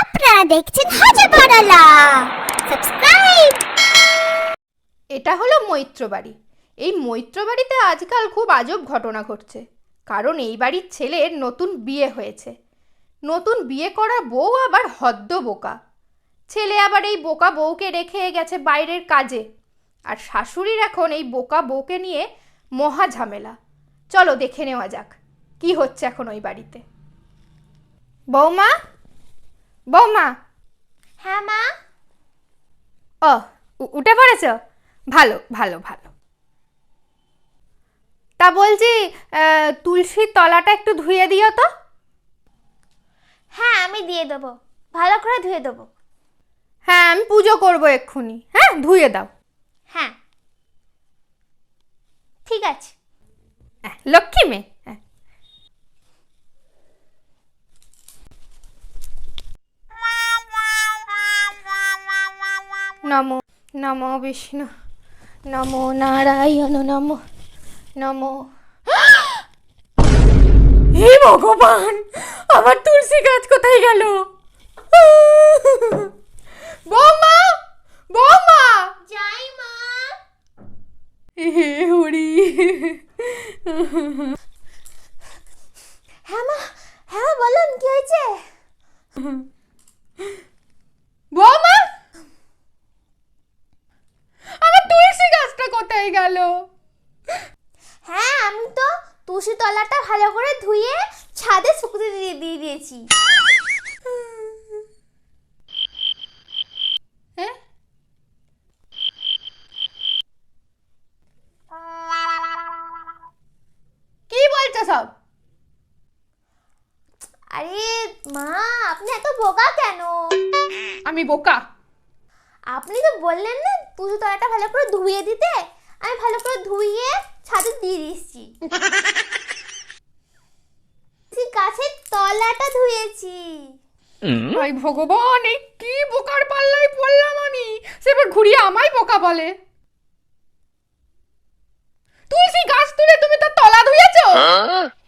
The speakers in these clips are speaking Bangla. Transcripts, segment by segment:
আপনারা দেখছেন হাজার বানালা। সাবস্ক্রাইব এটা হলো মৈত্র বাড়ি এই মৈত্র বাড়িতে আজকাল খুব আজব ঘটনা ঘটছে। কারণ এই বাড়ির ছেলের নতুন বিয়ে হয়েছে। নতুন বিয়ে করা বউ আবার হদ্দ বোকা। ছেলে আবার এই বোকা বউকে রেখে গেছে বাইরের কাজে। আর শাশুড়ির এখন এই বোকা বউকে নিয়ে মহা ঝামেলা। চলো দেখে নেওয়া যাক, কি হচ্ছে এখন ওই বাড়িতে। বৌমা? বৌমা? হ্যাঁ মা? ও উঠে পড়েছ? ভালো ভালো ভালো। তা বলছি তুলসীর তলাটা একটু ধুয়ে দিও তো। হ্যাঁ আমি দিয়ে দেবো। ভালো করে ধুয়ে দেবো। হ্যাঁ আমি পুজো করব এক্ষুনি। হ্যাঁ ধুয়ে দাও। হ্যাঁ। ঠিক আছে। হ্যাঁ, লক্ষ্মী মেয়ে। নমো নমো বিষ্ণু নমো নারায়ণ নমো নমো। হে ভগবান আমার তুলসী গাছ কোথায় গেল? বৌমা বৌমা। যাই মা। হে হরি। হ্যাঁ মা হ্যাঁ বলুন কি হয়েছে বৌমা আমার তুলসী গাছটা কোথায় গেল হ্যাঁ আমি তো তুলসী তলাটা ভালো করে ধুয়ে ছাদে শুকতে দিয়ে দিয়ে দিয়েছি। হ্যাঁ? কি বলছো সব? আরে মা আপনি এত বোকা কেন? আমি বোকা। আপনি তো বললেন না তুলসী তলাটা ভালো করে ধুয়ে দিতে। আমি ভালো করে ধুইয়ে ছাদে দিয়ে দিচ্ছি গাছের তলাটা ধুয়েছি। ভাই ভগবান এই কি বোকার পাল্লায় পড়লাম আমি? সেবার ঘুরিয়ে আমায় বোকা বলে। তুলসী গাছ তুলে তুমি তার তলা ধুয়েছো?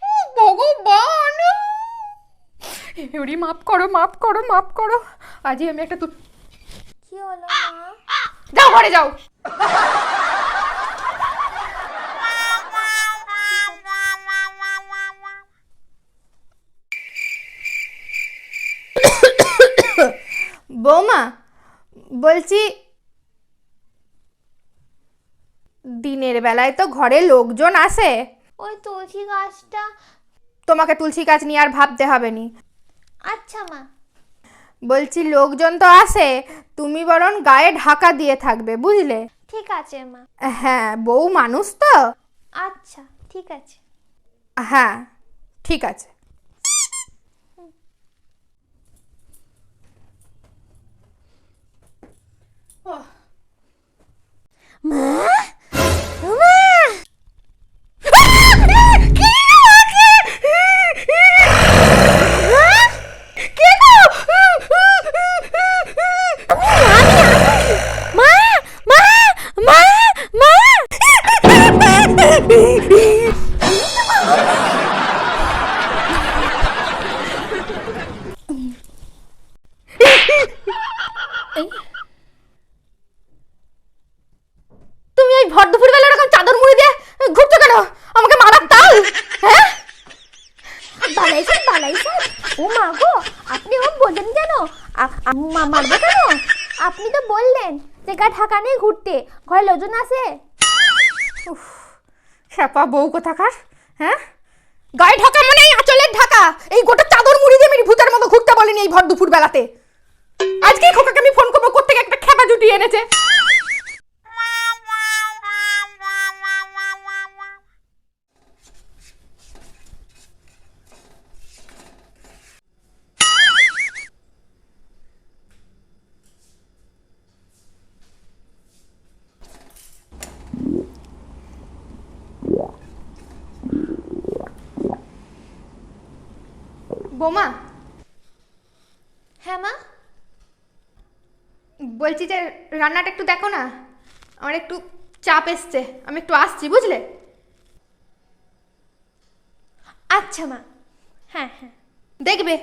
ও ভগবান! এবারে মাফ করো মাফ করো মাফ করো। আজই আমি একটা তু- কি হলো মা? যাও ঘরে যাও। বৌমা বলছি দিনের বেলায় তো ঘরে লোকজন আসে। ওই তুলসী গাছটা। তোমাকে তুলসী গাছ নিয়ে আর ভাবতে হবে নি। আচ্ছা মা। বলছি লোকজন তো আসে তুমি বরং গায়ে ঢাকা দিয়ে থাকবে বুঝলে? ঠিক আছে মা। হ্যাঁ বউ মানুষ তো। আচ্ছা ঠিক আছে। হ্যাঁ ঠিক আছে। ও মা গো আপনি ও বললেন কেন? মা- মারবে কেন? আপনি তো বললেন যে গা ঢাকা নিয়ে ঘুরতে ঘরে লোকজন আছে। শ্যাপা বউ কোথাকার হ্যাঁ? গায়ে ঢাকা মানে আঁচলের ঢাকা। এই গোটা চাদর মুড়ি দিয়ে মেরি ভূতের মতো ঘুরতে বলেনি এই ভর দুপুর বেলাতে আজকে খোকাকে আমি ফোন করব কোথেকে একটা খেপা জুটিয়ে এনেছে। বোমা। হ্যাঁ মা। বলছি যে রান্নাটা একটু দেখো না। আমার একটু চাপ এসছে, আমি একটু আসছি, বুঝলে? আচ্ছা মা। হ্যাঁ হ্যাঁ। দেখবে।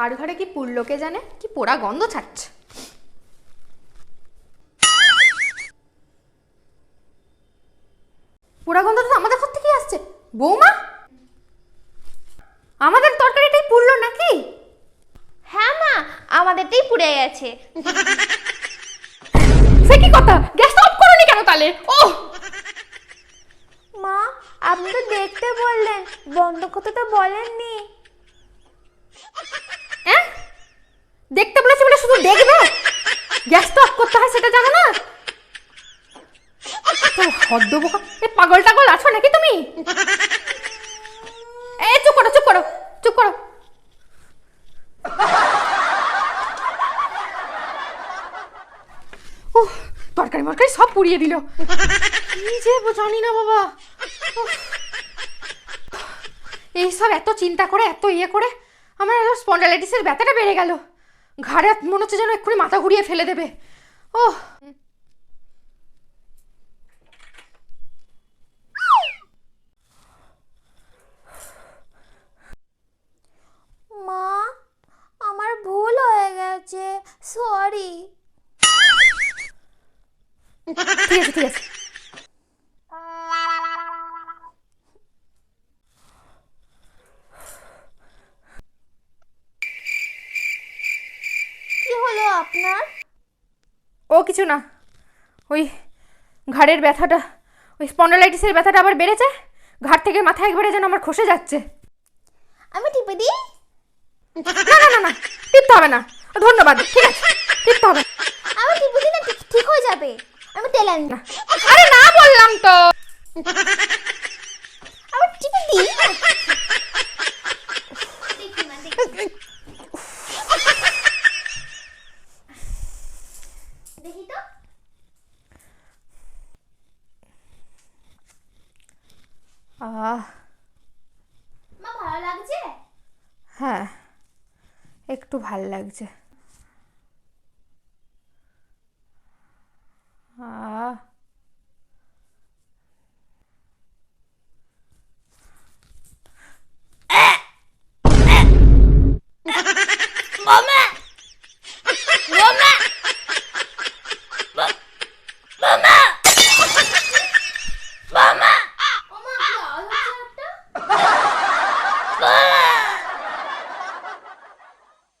কার ঘরে কি পুড়লো কে জানে? কি পোড়া গন্ধ ছাড়ছে? পোড়া গন্ধ তো আমাদের ঘর থেকেই আসছে। বৌমা? আমাদের তরকারিটাই পুড়লো নাকি? হ্যাঁ মা আমাদেরটাই পুড়ে গেছে। সে কি কথা? গ্যাস অফ করোনি কেন তাহলে ও মা আপনি তো দেখতে বললেন বন্ধ করতে তো বলেননি হ্যাঁ দেখতে বলেছি বলে শুধু দেখবে? গ্যাস তো অফ করতে হয়, সেটা জানো না? হদ্দ এ পাগল টাগল আছো নাকি তুমি? এই চুপ করো চুপ করো চুপ করো। তরকারি মরকারি সব পুড়িয়ে দিল। যে জানি না বাবা। এইসব এত চিন্তা করে, এত ইয়ে করে, আমার স্পন্ডালাইটিসের ব্যথাটা বেড়ে গেল। ঘাড়ে মনে হচ্ছে যেন এক্ষুনি মাথা ঘুরিয়ে ফেলে দেবে। ও মা আমার ভুল হয়ে গেছে সরি। ঠিক আছে ঠিক আছে। হলো আপনার? ও কিছু না। ওই ঘাড়ের ব্যথাটা ওই স্পন্ডালাইটিসের ব্যথাটা আবার বেড়েছে? ঘাড় থেকে মাথা একবারে যেন আমার খসে যাচ্ছে। আমি টিপে দিই? না না না না টিপতে হবে না। ধন্যবাদ ঠিক আছে টিপতে হবে। আমি টিপে দিই না ঠিক হয়ে যাবে। আমি তেলে আনি না আরে না বললাম তো আমি টিপে দিই না। দেখি মা, দেখি। দেখি তো। আহ। মা ভালো লাগছে? হ্যাঁ একটু ভালো লাগছে।